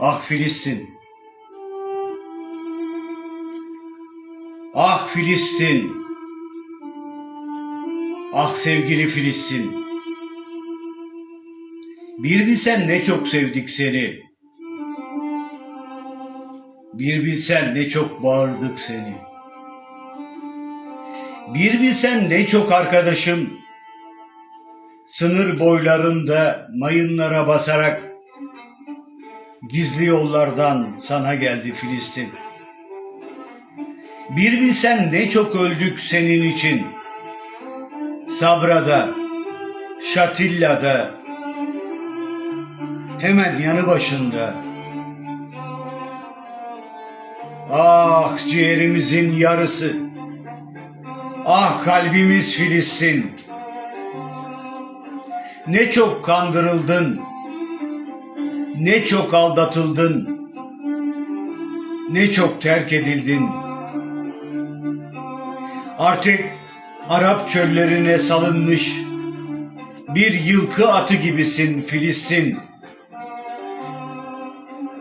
Ah Filistin. Ah Filistin. Ah sevgili Filistin. Bir bilsen ne çok sevdik seni. Bir bilsen ne çok bağırdık seni. Bir bilsen ne çok arkadaşım sınır boylarında mayınlara basarak gizli yollardan sana geldi Filistin. Bir bilsen ne çok öldük senin için. Sabra'da, Şatilla'da, hemen yanı başında. Ah ciğerimizin yarısı. Ah kalbimiz Filistin. Ne çok kandırıldın. Ne çok aldatıldın. Ne çok terk edildin. Artık Arap çöllerine salınmış bir yılkı atı gibisin Filistin.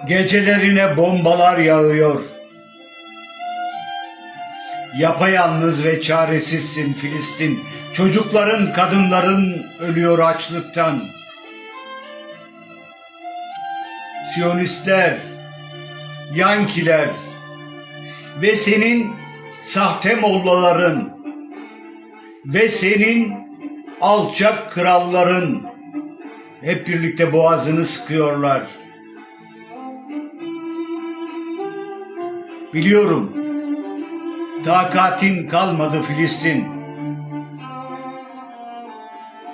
Gecelerine bombalar yağıyor. Yapayalnız ve çaresizsin Filistin. Çocukların, kadınların ölüyor açlıktan. Siyonistler, Yankiler ve senin sahte mollaların ve senin alçak kralların hep birlikte boğazını sıkıyorlar. Biliyorum. Takatin kalmadı Filistin.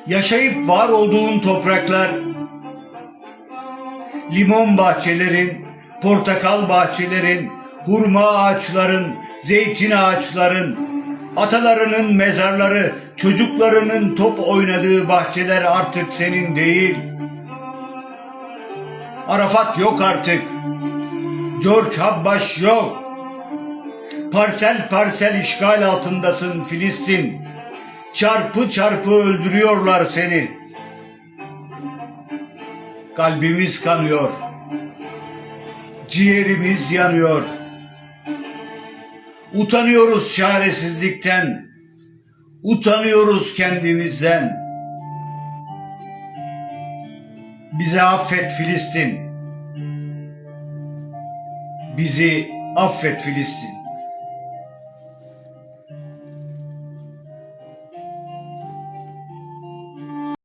Yaşayıp var olduğun topraklar limon bahçelerin, portakal bahçelerin, hurma ağaçların, zeytin ağaçların, atalarının mezarları, çocuklarının top oynadığı bahçeler artık senin değil. Arafat yok artık. George Habbaş yok. Parsel parsel işgal altındasın Filistin. Çarpı çarpı öldürüyorlar seni. Kalbimiz kanıyor. Ciğerimiz yanıyor. Utanıyoruz çaresizlikten. Utanıyoruz kendimizden. Bize affet Filistin. Bizi affet Filistin.